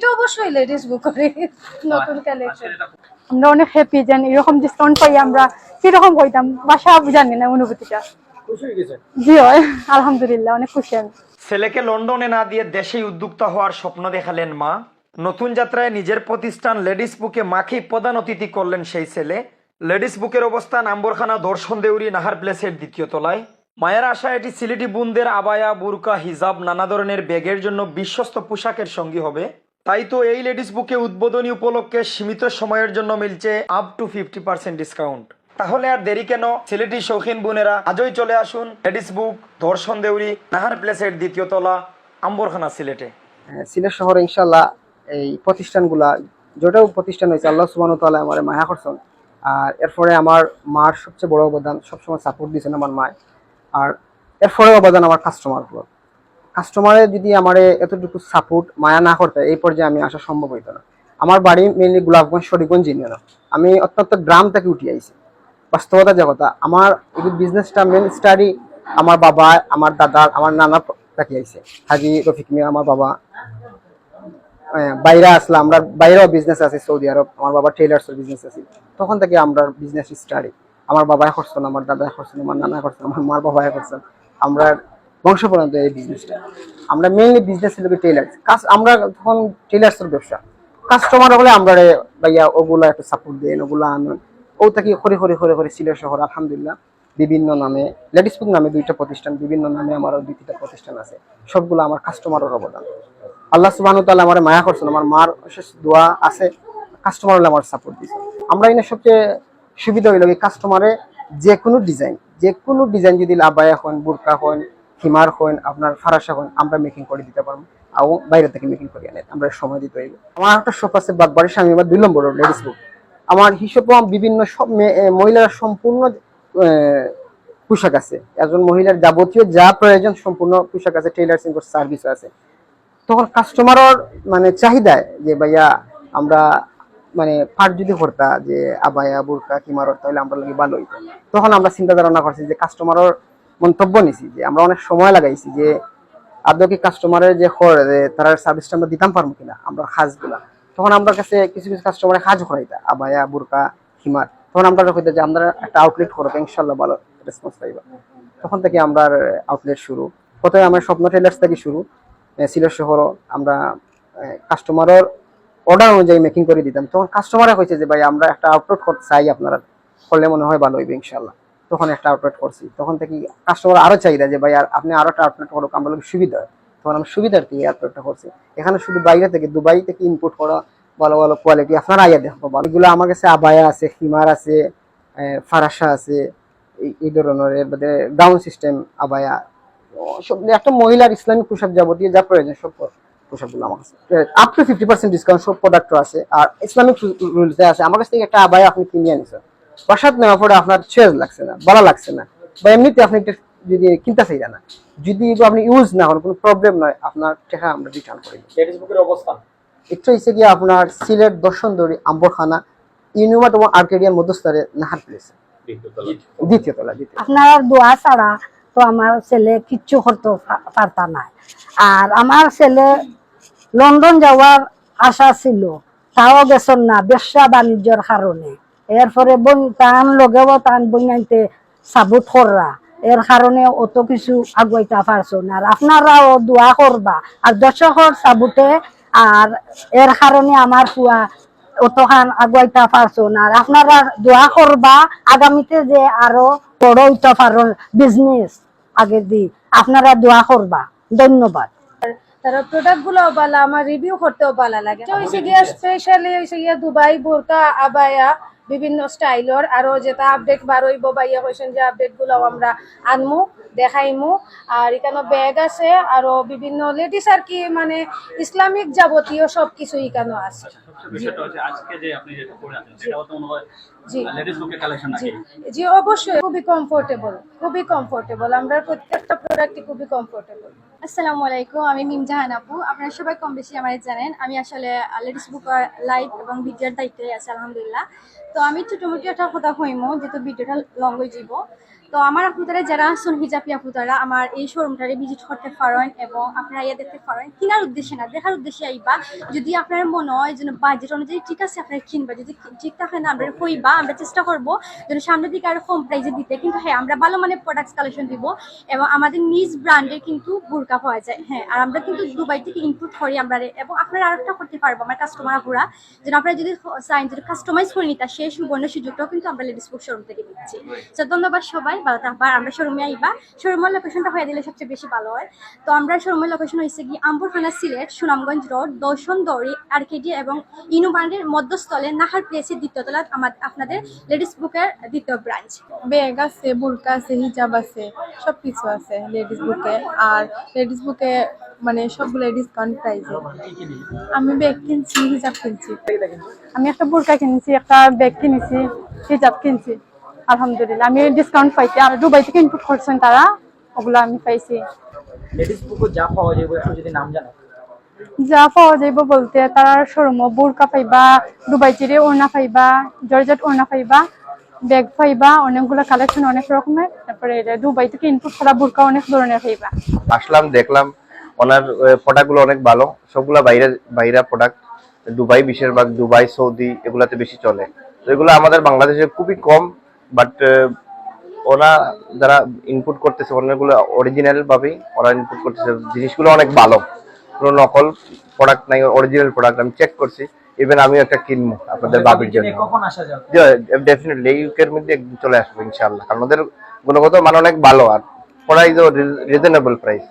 এটা অবশ্যই লেডিস বুক করে নতুন কালেকশন আমরা অনেক হ্যাপি যেন এরকম ডিসকাউন্ট পাই আমরা কীরকম কইতাম বাসা জানি না অনুভূতিটা। হয়ে জি হয় আলহামদুলিল্লাহ অনেক খুশি আমি। ছেলেকে লন্ডনে না দিয়ে দেশেই উদ্যোক্তা হওয়ার স্বপ্ন দেখালেন মা। নতুন যাত্রায় নিজের প্রতিষ্ঠান লেডিস বুকে মাকেই প্রধান অতিথি করলেন সেই ছেলে। লেডিস বুকের অবস্থান আম্বরখানা দর্শন দেউরি নাহার প্লেসের দ্বিতীয় তলায়। মায়ের আশা এটি সিলেটি বুনদের আবায়া বুরকা হিজাব নানা ধরনের ব্যাগের জন্য বিশ্বস্ত পোশাকের সঙ্গী হবে। তাই তো এই লেডিস বুকে উদ্বোধনী উপলক্ষে সীমিত সময়ের জন্য মিলছে up to fifty percent discount তাহলে আর দেরি কেন? সিলেটি শৌখিন বোনেরা আজই চলে আসুন লেডিস বুক দর্শন দেউরি নাহার প্লেসের দ্বিতীয় তলা আম্বরখানা সিলেটে। হ্যাঁ, সিলেট শহরে ইনশাল্লাহ এই প্রতিষ্ঠানগুলা যেটাও প্রতিষ্ঠান হয়েছে আল্লাহ সুবান তালা আমার মায়া করছেন। আর এরপরে আমার মার সবচেয়ে বড় অবদান সবসময় সাপোর্ট দিয়েছেন আমার মায়। আর এরপরে অবদান আমার কাস্টমারগুলো কাস্টমারে যদি আমার এতটুকু সাপোর্ট মায়া না করতে, এই পর্যায়ে আমি আসা সম্ভব হইতো না। আমার বাড়ি মেনলি গোলাপগঞ্জ শরীফগঞ্জ ইউনিয়ন আমি অত্যন্ত গ্রাম থেকে উঠে আইছি। বাস্তবতা যে কথা আমার এই বিজনেসটা মেন স্টাডি আমার বাবা, আমার দাদা, আমার নানা থেকে আইছে। হাজি রফিক মিয়া, আমার বাবা। বাইরে আসলে আমরা, বাইরেও বিজনেস আছে সৌদি আরব, আমার বাবা টেলার্স এর বিজনেস আছে। তখন থেকে আমরা বিজনেস স্টাডি আমার বাবা করছেন আমার দাদা করছেন আমার নানা করছেন আমার মার বাবা করছেন আমরা বংশ পর্যন্ত এই বিজনেসটা আমরা মেইনলি বিজনেস লোকে টেলার্স কাজ আমরা তখন টেলার্স এর ব্যবসা। কাস্টমার হলে আমরা ভাইয়া ওগুলা একটু সাপোর্ট দেন, ওগুলা আনুন। ও থাকি হরে হরে হরে হরে সিলেট শহর, আলহামদুলিল্লাহ। বিভিন্ন নামে লেডিস ফুড নামে দুইটা প্রতিষ্ঠান, বিভিন্ন নামে আমার দুই তিনটা প্রতিষ্ঠান আছে। সবগুলো আমার কাস্টমারের অবদান। আল্লাহ সুবাহ তাআলা আমার মায়া করছেন। আমার মার অশেষ দোয়া আছে। কাস্টমার হলে আমার সাপোর্ট দিছে। আমরা এনে সবচেয়ে সুবিধা হইল কাস্টমারে যে কোনো ডিজাইন যে কোনো ডিজাইন যদি আবায়া হন, বুরকা হন হিমার হন আপনার ফারাসা হন আমরা মেকিং করে দিতে পারব। আর বাইরে থেকে মেকিং করে আনে আমরা সময় দিতে হইব। আমার একটা শপ আছে বাগবাড়ির স্বামী আমার দুই নম্বর লেডিস বুক আমার হিসেবে বিভিন্ন সব মহিলারা সম্পূর্ণ পোশাক আছে। একজন মহিলার যাবতীয় যা প্রয়োজন সম্পূর্ণ পোশাক আছে টেইলার সিঙ্গর সার্ভিস আছে। তখন কাস্টমারের মানে চাহিদায় যে, ভাইয়া, আমরা মানে পাট যদি করতা যে, আবায়া, বুরকা, কিমারত, তাহলে আমরা লাগে ভালো হইতো তখন আমরা চিন্তা ধারণা করছি যে কাস্টমারের মন্তব্য নিছি যে আমরা অনেক সময় লাগাইছি যে আদৌ কি কাস্টমারের যে তার সার্ভিসটা আমরা দিতাম পারব কিনা, আমরা খাজগুলা তখন আমরা কাছে কিছু কিছু কাস্টমারের খাজ করাইতা আবায়া, বুরকা হিমার তখন আমরা কইতা যে আমরা একটা আউটলেট করব ইনশাল্লাহ ভালো রেসপন্স পাইবা। তখন থেকে আমরা আউটলেট শুরু। প্রথমে আমার স্বপ্ন টেলার্স থেকে শুরু। সিলেট শহরও। আমরা কাস্টমারের অর্ডার অনুযায়ী মেকিং করে দিতাম। তখন কাস্টমারে কইছে যে, ভাই, আমরা একটা আউটলেট করতে চাই আপনারা। করলে মনে হয় ভালো হইবে ইনশাল্লাহ তখন একটা আউটলেট করছি। তখন থেকে কাস্টমার আরও চাহিদা যে, ভাই, আর আপনি আরও একটা আউটলেট করুক আমরা সুবিধা হয়। তখন আমি সুবিধার থেকে আউটলেটটা করছি। এখানে শুধু বাইরে থেকে, দুবাই থেকে ইনপুট করা, ভালো ভালো কোয়ালিটি আপনারা আইয়া ভালো এগুলো আমার কাছে আবায়া আছে হিমার আছে ফারাসা আছে এই- ধরনের, এর মধ্যে ডাউন সিস্টেম আবায়া। সব একটা মহিলার ইসলামিক পোশাক যাবতীয় যা প্রয়োজন, সব পোশাকগুলো আমার কাছে। Up to fifty percent discount সব প্রোডাক্টও আছে। আর ইসলামিক রুলসে আছে। আমার কাছ থেকে একটা আবায়া আপনি কিনে আনিছেন বাসাত নেওয়ার পরে আপনার চেজ লাগছে না ভালো লাগছে না। বা এমনিতে আপনি যদি কিনতে চাই না। যদি আপনি ইউজ না করেন কোনো প্রবলেম নয় আপনার টাকা আমরা রিটার্ন করে অবস্থান। একটু হচ্ছে গিয়ে আপনার সিলেট দর্শন দর্শনদরি আম্বরখানা ইউনিমাট এবং আর্কেডিয়ান মধ্যস্তরে নাহার প্লেস দ্বিতীয় তলা। দ্বিতীয় আপনার দোয়া ছাড়া তো আমার ছেলে কিচ্ছু করতে পারতা না আর আমার ছেলে লন্ডন যাওয়ার আশা ছিল তাও গেছেন না ব্যবসা বাণিজ্যর কারণে। এরপরে বই তান লগেও তান বইনাইতে সাবুত কররা এর কারণে অত কিছু আগুয়াইতে পারছ না আর আপনারাও দোয়া করবা আর দর্শকর সাবুতে আর এর কারণে আমার ফুয়া অতখান আগুয়াইতে পারছ না আর আপনারা দোয়া করবা আগামীতে যে আরও বড় হইতে পারো বিজনেস আগে দি। আপনারা দোয়া করবা ধন্যবাদ। তারা প্রোডাক্টগুলো ভালো আমার রিভিউ করতেও ভালো লাগে। হইছে গিয়া স্পেশালি হইছে গিয়া দুবাই বোরকা আবায়া বিভিন্ন স্টাইলর আরও যেটা আপডেট বার হইব বা ইয়া হয়েছেন যে আপডেটগুলো আমরা আনমু দেখাইমু। আর এখানে ব্যাগ আছে আরও বিভিন্ন লেডিস আর কি মানে ইসলামিক যাবতীয় সব কিছু এখানে আছে জি। জি। অবশ্যই খুবই কমফোর্টেবল খুবই কমফোর্টেবল আমরা প্রত্যেকটা প্রোডাক্টই খুবই কমফোর্টেবল আসসালামু আলাইকুম, আমি মিম জাহান আপু। আপনারা সবাই কম বেশি আমার জানেন। আমি আসলে লেডিস বুক লাইভ এবং ভিডিওর দায়িত্বে আছি, আলহামদুলিল্লাহ। তো আমি ছোটো মোটো একটা কথা কইমো, যেহেতু ভিডিওটা লং যাব তো আমার আপুতারা যারা আছেন, হিজাবি আপুতারা, আমার এই শোরুমটারে ভিজিট করতে পারেন এবং আপনারা ইয়ে দেখতে পারেন। কেনার উদ্দেশ্যে না, দেখার উদ্দেশ্যে আইবা। যদি আপনার মনে হয় যেন বাজেট অনুযায়ী ঠিক আছে, আপনার কিনবা। যদি ঠিক থাকে না, আমরা কইবা আমরা চেষ্টা করব যেন সামনের দিকে আরও কম প্রাইসে দিতে। কিন্তু হ্যাঁ আমরা ভালো মানে প্রোডাক্টস কালেকশন দিব এবং আমাদের নিজ ব্র্যান্ডের কিন্তু বোরকা পাওয়া যায়। হ্যাঁ আর আমরা কিন্তু দুবাই থেকে ইনপুট করি আমরা এবং আপনারা আরেকটা করতে পারব আমার কাস্টমার ঘোরা যেন আপনারা যদি চান যদি কাস্টমাইজ করে নিতে, সেই সুবর্ণ সুযোগটাও কিন্তু আমরা লেডিস বুক শোরুম থেকে দিচ্ছি তো ধন্যবাদ সবাই। ভালো থাকবার আমরা শোরুমে আইবা। শোরুমের লোকেশনটা হয়ে দিলে সবচেয়ে বেশি ভালো হয়। তো আমরা শোরুমের লোকেশন হয়েছে কি আম্বরখানা সিলেট, সুনামগঞ্জ রোড দর্শন দৌড়ি আরকেডি এবং ইনু ব্র্যান্ডের মধ্যস্থলে নাহার প্লেসের দ্বিতীয় তলা আমার, আপনাদের লেডিস বুকের দ্বিতীয় ব্রাঞ্চ ব্যাগ আছে, বুরকা আছে, হিজাব আছে সব কিছু আছে লেডিস বুকে আর লেডিস বুকে মানে সবগুলো ডিসকাউন্ট প্রাইসে আমি ব্যাগ কিনছি হিজাব কিনছি। আমি একটা বোরকা কিনেছি একটা ব্যাগ কিনেছি হিজাব কিনছি। আলহামদুলিল্লাহ আমি ডিসকাউন্ট পাইছি। আর দুবাই থেকে ইনপুট করছেন তারা ওগুলো আমি পাইছি। লেডিস বুকও যা পাওয়া যাবে একটু যদি নাম জানো যা পাওয়া যাইব বলতে তারা শোরুমও বোরকা পাইবা দুবাই চিরে ওড়না পাইবা জর্জেট ওড়না পাইবা ব্যাগ পাইবা অনেকগুলো কালেকশন অনেক রকমের। তারপরে দুবাই থেকে ইনপুট করা বোরকা অনেক ধরনের পাইবা আসলাম, দেখলাম, ওনার প্রোডাক্টগুলো অনেক ভালো। সবগুলা বাইরে, বাইরা প্রোডাক্ট দুবাই বেশিরভাগ, দুবাই, সৌদি, এগুলাতে বেশি চলে। তো এগুলো আমাদের বাংলাদেশে খুবই কম বাট ওরা যারা ইনপুট করতেছে, অনেকগুলো অরিজিনাল ভাবেই ওরা ইনপুট করতেছে। জিনিসগুলো অনেক ভালো। কোনো নকল প্রোডাক্ট নাই অরিজিনাল প্রোডাক্ট আমি চেক করছি। ইভেন আমিও একটা কিনবো আপনাদের বাবির জন্য। কখন আসা যাবে? ডেফিনেটলি ইউকের মধ্যে একদিন চলে আসব ইনশাআল্লাহ। কারণ ওদের গুণগত মান অনেক ভালো আর প্রাইসও রিজনেবল প্রাইস